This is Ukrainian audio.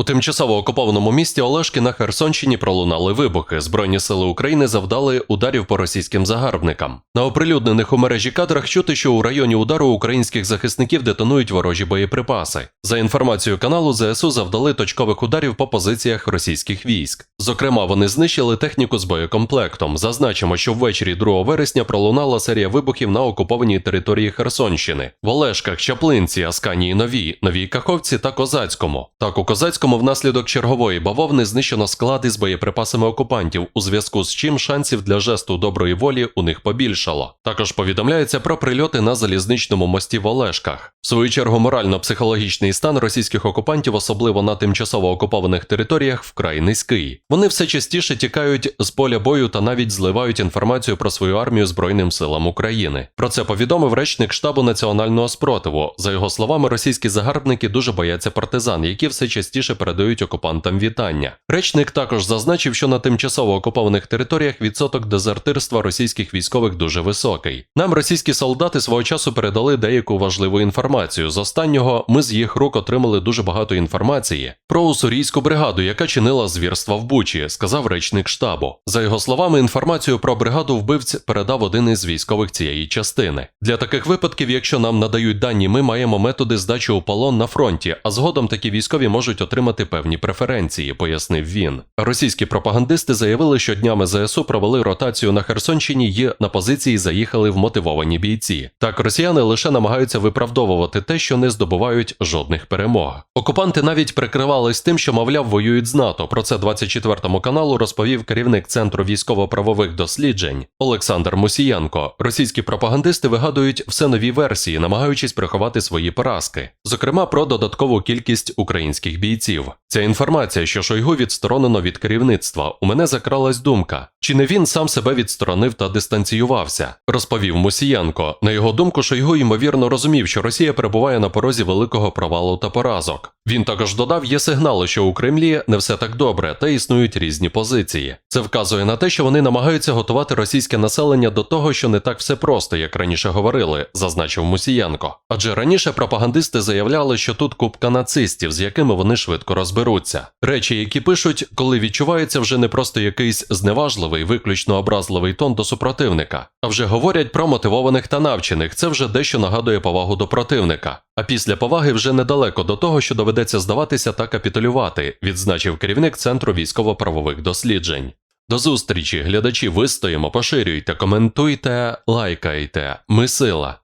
У тимчасово окупованому місті Олешки на Херсонщині пролунали вибухи. Збройні сили України завдали ударів по російським загарбникам. На оприлюднених у мережі кадрах чути, що у районі удару українських захисників детонують ворожі боєприпаси. За інформацією каналу, ЗСУ завдали точкових ударів по позиціях російських військ. Зокрема, вони знищили техніку з боєкомплектом. Зазначимо, що ввечері 2 вересня пролунала серія вибухів на окупованій території Херсонщини в Олешках, Чаплинці, Асканії Новій, Новій Каховці та Козацькому. Так, у Козацькому внаслідок чергової бавовни знищено склади з боєприпасами окупантів, у зв'язку з чим шансів для жесту доброї волі у них побільшало. Також повідомляється про прильоти на залізничному мості в Олешках. В свою чергу, морально-психологічний стан російських окупантів, особливо на тимчасово окупованих територіях, вкрай низький. Вони все частіше тікають з поля бою та навіть зливають інформацію про свою армію Збройним силам України. Про це повідомив речник штабу національного спротиву. За його словами, російські загарбники дуже бояться партизан, які все частіше передають окупантам вітання. Речник також зазначив, що на тимчасово окупованих територіях відсоток дезертирства російських військових дуже високий. Нам російські солдати свого часу передали деяку важливу інформацію. З останнього ми з їх рук отримали дуже багато інформації про уссурійську бригаду, яка чинила звірства в Бучі, сказав речник штабу. За його словами, інформацію про бригаду вбивць передав один із військових цієї частини. Для таких випадків, якщо нам надають дані, ми маємо методи здачі у полон на фронті, а згодом такі військові можуть отримати певні преференції, пояснив він. Російські пропагандисти заявили, що днями ЗСУ провели ротацію на Херсонщині і на позиції заїхали вмотивовані бійці. Так росіяни лише намагаються виправдовувати те, що не здобувають жодних перемог. Окупанти навіть прикривались тим, що, мовляв, воюють з НАТО. Про це 24 каналу розповів керівник Центру військово-правових досліджень Олександр Мусієнко. Російські пропагандисти вигадують все нові версії, намагаючись приховати свої поразки, зокрема про додаткову кількість українських бійців. Ця інформація, що Шойгу відсторонено від керівництва, у мене закралась думка, чи не він сам себе відсторонив та дистанціювався, розповів Мусієнко. На його думку, Шойгу ймовірно розумів, що Росія перебуває на порозі великого провалу та поразок. Він також додав, є сигнали, що у Кремлі не все так добре та існують різні позиції. Це вказує на те, що вони намагаються готувати російське населення до того, що не так все просто, як раніше говорили, зазначив Мусієнко. Адже раніше пропагандисти заявляли, що тут купка нацистів, з якими вони швидко розберуться. Речі, які пишуть, коли відчувається вже не просто якийсь зневажливий, виключно образливий тон до супротивника, а вже говорять про мотивованих та навчених. Це вже дещо нагадує повагу до противника. А після поваги вже недалеко до того, що доведеться здаватися та капітулювати, відзначив керівник Центру військово-правових досліджень. До зустрічі, глядачі, вистоїмо, поширюйте, коментуйте, лайкайте. Ми сила.